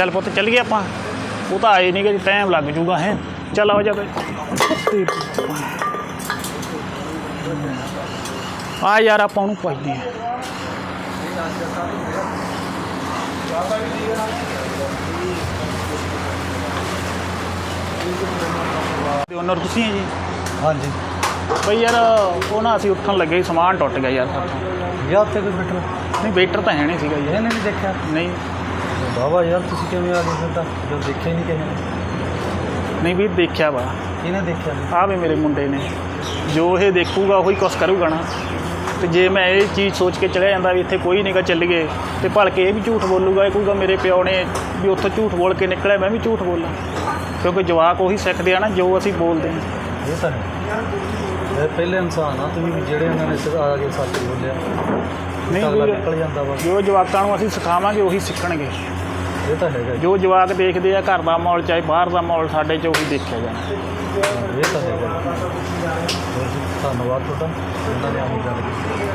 ਚੱਲ ਪੁੱਤ ਚੱਲ ਗਏ ਆਪਾਂ। ਉਹ ਤਾਂ ਆਏ ਨਹੀਂ ਕਿ ਟਾਈਮ ਲੱਗ ਜੂਗਾ ਹੈ। ਚੱਲ ਆ ਜਾ ਬਈ ਆ ਯਾਰ ਆਪਾਂ ਉਹਨੂੰ ਪੁੱਛਦੇ ਆ ਤੇ ਓਨਰ ਤੁਸੀਂ ਹੈ ਜੀ? ਹਾਂਜੀ। ਬਈ ਯਾਰ ਉਹ ਨਾ ਅਸੀਂ ਉੱਠਣ ਲੱਗੇ ਸਮਾਨ ਟੁੱਟ ਗਿਆ ਯਾਰ ਸਾਥੋਂ ਯਾਰ ਤੇ ਕੋਈ ਬੈਠਾ ਨਹੀਂ ਵੇਟਰ ਤਾਂ ਹੈ ਨਹੀਂ ਸੀਗਾ ਯਾਰ ਇਹਨੇ ਨਹੀਂ ਦੇਖਿਆ। ਨਹੀਂ। ਬਾਬਾ ਯਾਰ ਤੁਸੀਂ ਕਿਵੇਂ ਆ ਗਏ ਫਿਰ ਤਾਂ ਜੋ ਦੇਖਿਆ ਹੀ ਨਹੀਂ ਕਿਸੇ ਨੇ। ਨਹੀਂ ਵੀ ਦੇਖਿਆ ਵਾ। ਕਿਹਨੇ ਦੇਖਿਆ ਨਹੀਂ? ਆ ਵੀ ਮੇਰੇ ਮੁੰਡੇ ਨੇ। ਜੋ ਇਹ ਦੇਖੂਗਾ ਉਹੀ ਕੁਛ ਕਰੂਗਾ ਨਾ। ਤੇ ਜੇ ਮੈਂ ਇਹ ਚੀਜ਼ ਸੋਚ ਕੇ ਚਲਿਆ ਜਾਂਦਾ ਵੀ ਇੱਥੇ ਕੋਈ ਨਹੀਂਗਾ ਚੱਲੀਏ ਤੇ ਭਲ ਕੇ ਇਹ ਵੀ ਝੂਠ ਬੋਲੂਗਾ ਇਹ ਕਹੂਗਾ ਮੇਰੇ ਪਿਓ ਨੇ ਵੀ ਉੱਥੋਂ ਝੂਠ ਬੋਲ ਕੇ ਨਿਕਲਿਆ ਮੈਂ ਵੀ ਝੂਠ ਬੋਲਾਂ। ਕਿਉਂਕਿ ਜਵਾਕ ਉਹੀ ਸਿੱਖਦੇ ਆ ਨਾ ਜੋ ਅਸੀਂ ਬੋਲਦੇ ਹਾਂ ਇਹ ਤਾਂ ਹੈ। ਇਹ ਪਹਿਲੇ ਇਨਸਾਨ ਆ ਤੁਸੀਂ ਵੀ ਜਿਹੜੇ ਉਹਨਾਂ ਨੇ ਸਿਰ ਆ ਕੇ ਸੱਚ ਬੋਲਿਆ। ਨਹੀਂ ਅਗਲਾ ਨਿਕਲ ਜਾਂਦਾ ਵਾ। ਜੋ ਜਵਾਕਾਂ ਨੂੰ ਅਸੀਂ ਸਿਖਾਵਾਂਗੇ ਉਹੀ ਸਿੱਖਣਗੇ। ਇਹ ਤਾਂ ਹੈਗਾ ਜੀ। ਜੋ ਜਵਾਕ ਦੇਖਦੇ ਆ ਘਰ ਦਾ ਮਾਹੌਲ ਚਾਹੇ ਬਾਹਰ ਦਾ ਮਾਹੌਲ ਸਾਡੇ 'ਚ ਉਹੀ ਦੇਖਿਆ ਜਾਣਾ ਇਹ ਤਾਂ ਹੈਗਾ ਜੀ। ਹੋਰ ਜੀ, ਧੰਨਵਾਦ ਤੁਹਾਡਾ ਉਹਨਾਂ ਨੇ ਆਹੀ ਗੱਲ ਕੀਤੀ